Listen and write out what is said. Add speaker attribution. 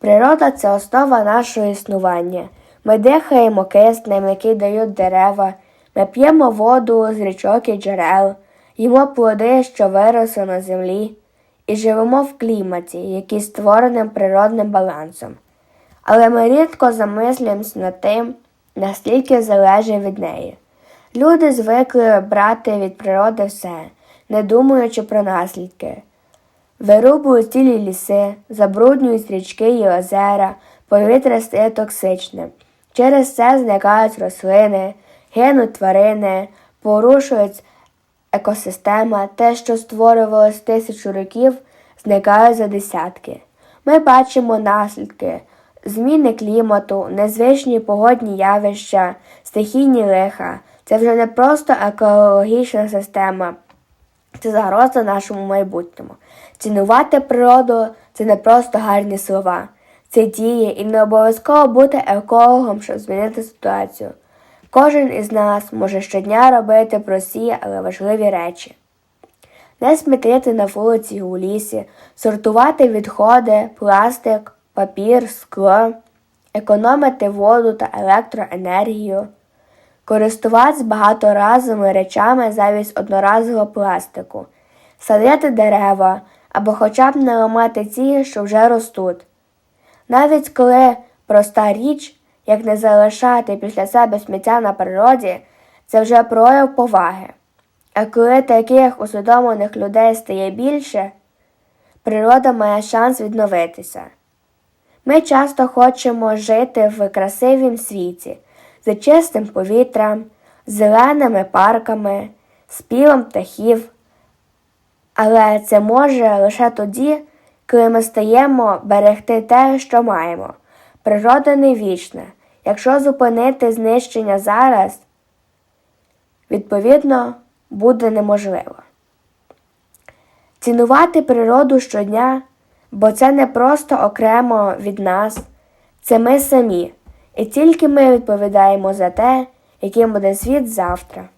Speaker 1: Природа це основа нашого існування. Ми дихаємо киснем, який дають дерева, ми п'ємо воду з річок і джерел, їмо плоди, що виросли на землі, і живемо в кліматі, який створений природним балансом. Але ми рідко замислюємося над тим, наскільки залежить від неї. Люди звикли брати від природи все, не думаючи про наслідки. Вирубують цілі ліси, забруднюють річки і озера, повітря стає токсичним. Через це зникають рослини, гинуть тварини, порушують екосистема, те, що створювалось тисячу років, зникає за десятки. Ми бачимо наслідки зміни клімату, незвичні погодні явища, стихійні лиха. Це вже не просто екологічна система, це загроза нашому майбутньому. Цінувати природу це не просто гарні слова, це дії і не обов'язково бути екологом, щоб змінити ситуацію. Кожен із нас може щодня робити прості, але важливі речі. Не смітити на вулиці у лісі, сортувати відходи, пластик, папір, скло, економити воду та електроенергію, користуватися багаторазовими речами замість одноразового пластику, садити дерева або хоча б не ламати ті, що вже ростуть. Навіть коли проста річ, як не залишати після себе сміття на природі, це вже прояв поваги. А коли таких усвідомлених людей стає більше, природа має шанс відновитися. Ми часто хочемо жити в красивім світі, з чистим повітрям, зеленими парками, співом птахів. Але це може лише тоді, коли ми стаємо берегти те, що маємо. Природа не вічна. Якщо зупинити знищення зараз, відповідно, буде неможливо. Цінувати природу щодня, бо це не просто окремо від нас, це ми самі, і тільки ми відповідаємо за те, яким буде світ завтра.